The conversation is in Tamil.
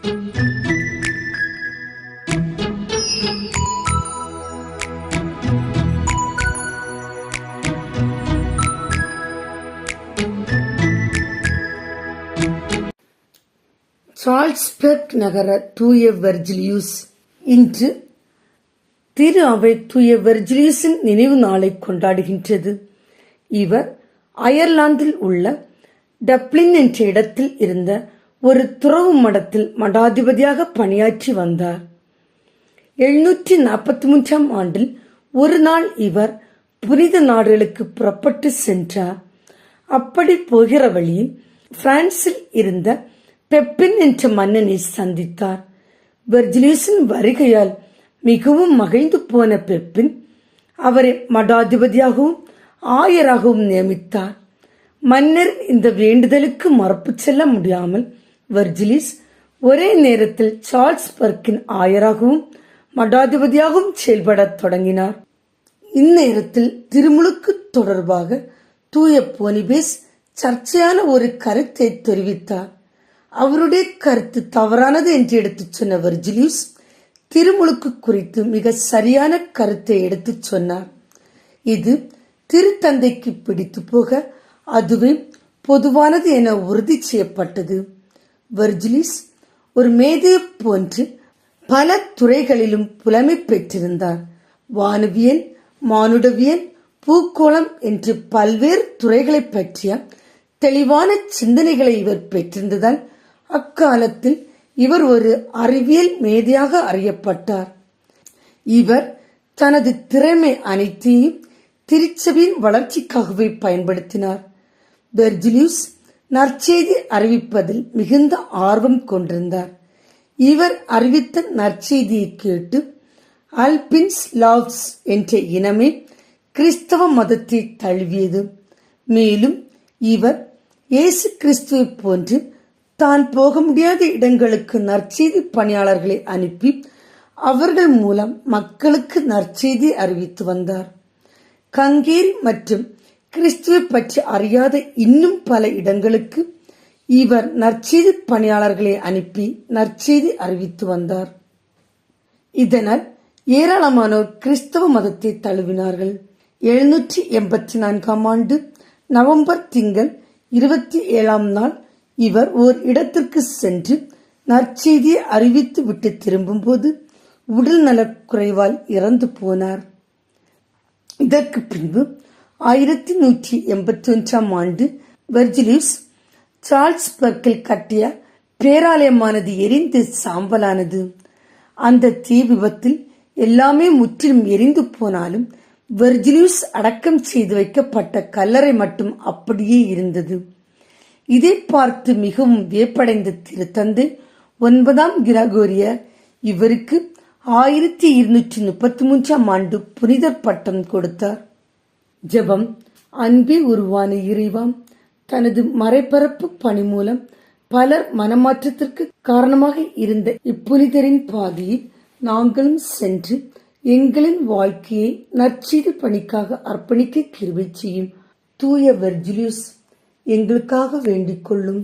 சால்ஸ்பெர்க் நகர தூய வெர்ஜிலியூஸ் இன்று திரு அவை தூய வெர்ஜிலியூஸின் நினைவு நாளை கொண்டாடுகின்றது. இவர் அயர்லாந்தில் உள்ள டப்ளின் என்ற இடத்தில் இருந்த ஒரு துறவு மடத்தில் மடாதிபதியாக பணியாற்றி வந்தார். எழுநூற்றி நாற்பத்தி மூன்றாம் ஆண்டில் ஒரு நாள் இவர் புனித நாடுகளுக்கு புறப்பட்டு சென்றார். அப்படி போகிற வழியில் பிரான்சில் இருந்த பெப்பின் என்ற மன்னனை சந்தித்தார். வெர்ஜிலியஸின் வருகையால் மிகவும் மகிழ்ந்து போன பெப்பின் அவரை மடாதிபதியாகவும் ஆயராகவும் நியமித்தார். மன்னர் இந்த வேண்டுதலுக்கு மறுப்பு செல்ல முடியாமல் வர்ஜிலிஸ் ஒரே நேரத்தில் சார்ல்ஸ் பர்க்கின் ஆயராகவும் மடாதிபதியாகவும் செயல்படத் தொடங்கினார். இந்நேரத்தில் திருமுழுக்கு தொடர்பாக தூய போனிபேஸ் சர்ச்சையான ஒரு கருத்தை தெரிவித்தார். அவருடைய கருத்து தவறானது என்று எடுத்துச் சொன்ன வர்ஜிலியூஸ் திருமுழுக்கு குறித்து மிக சரியான கருத்தை எடுத்துச் சொன்னார். இது திருத்தந்தைக்கு பிடித்து போக அதுவே பொதுவானது என உறுதி செய்யப்பட்டது. வெர்ஜிலிஸ் ஒரு மேதையை போன்று பல துறைகளிலும் புலமை பெற்றிருந்தார். வானவியன் மானுடவியன் பூக்கோளம் என்று பல்வேறு துறைகளை பற்றிய தெளிவான சிந்தனைகளை இவர் பெற்றிருந்ததால் அக்காலத்தில் இவர் ஒரு அறிவியல் மேதையாக அறியப்பட்டார். இவர் தனது திறமை அனைத்தையும் திருச்சபையின் வளர்ச்சிக்காகவே பயன்படுத்தினார். பெர்ஜிலியூஸ் நற்செய்தி அறிவிப்பதில் மிகுந்த ஆர்வம் கொண்டிருந்தார். இவர் அறிவித்த நற்செய்தியை கேட்டு அல்பின்ஸ் லாவ்ஸ் என்ற இனமே கிறிஸ்தவ மதத்தை தழுவியது. மேலும் இவர் இயேசு கிறிஸ்துவை போன்று தான் போக முடியாத இடங்களுக்கு நற்செய்தி பணியாளர்களை அனுப்பி அவர்கள் மூலம் மக்களுக்கு நற்செய்தி அறிவித்து வந்தார். கங்கேரி மற்றும் கிறிஸ்துவை பற்றி அறியாத இன்னும் பல இடங்களுக்கு இவர் நற்செய்தி பணியாளர்களை அனுப்பி நற்செய்தி அறிவித்து வந்தார். இதனால் ஏராளமானோர் கிறிஸ்தவ மதத்தை தழுவினார்கள். எழுநூற்றி எண்பத்தி நான்காம் ஆண்டு நவம்பர் திங்கள் இருபத்தி ஏழாம் நாள் இவர் ஓர் இடத்திற்கு சென்று நற்செய்தியை அறிவித்து விட்டு திரும்பும்போது உடல் நலக்குறைவால் இறந்து போனார். இதற்கு பின்பு ஆயிரத்தி நூற்றி எண்பத்தி ஒன்றாம் ஆண்டு வெர்ஜிலியூஸ் சார்ல்ஸ் பர்க்கில் கட்டிய பேராலயமானது எரிந்து சாம்பலானது. அந்த தீ விபத்தில் எல்லாமே முற்றிலும் எரிந்து போனாலும் வெர்ஜிலியூஸ் அடக்கம் செய்து வைக்கப்பட்ட கல்லறை மட்டும் அப்படியே இருந்தது. இதை பார்த்து மிகவும் வியப்படைந்த திருத்தந்தை ஒன்பதாம் கிரகோரிய இவருக்கு ஆயிரத்தி இருநூற்றி முப்பத்தி மூன்றாம் ஆண்டு புனிதர் பட்டம் கொடுத்தார். ஜெபம் அன்பே உருவான இறைவாம் தனது மறைபரப்பு பணி மூலம் பலர் மனமாற்றத்திற்கு காரணமாக இருந்த இப்புனிதரின் பாதையில் நாங்களும் சென்று எங்களின் வாழ்க்கையை நற்செய்தி பணிக்காக அர்ப்பணிக்க கிருவை செய்யும் தூய வெர்ஜிலியூஸ் எங்களுக்காக வேண்டிக் கொள்ளும்.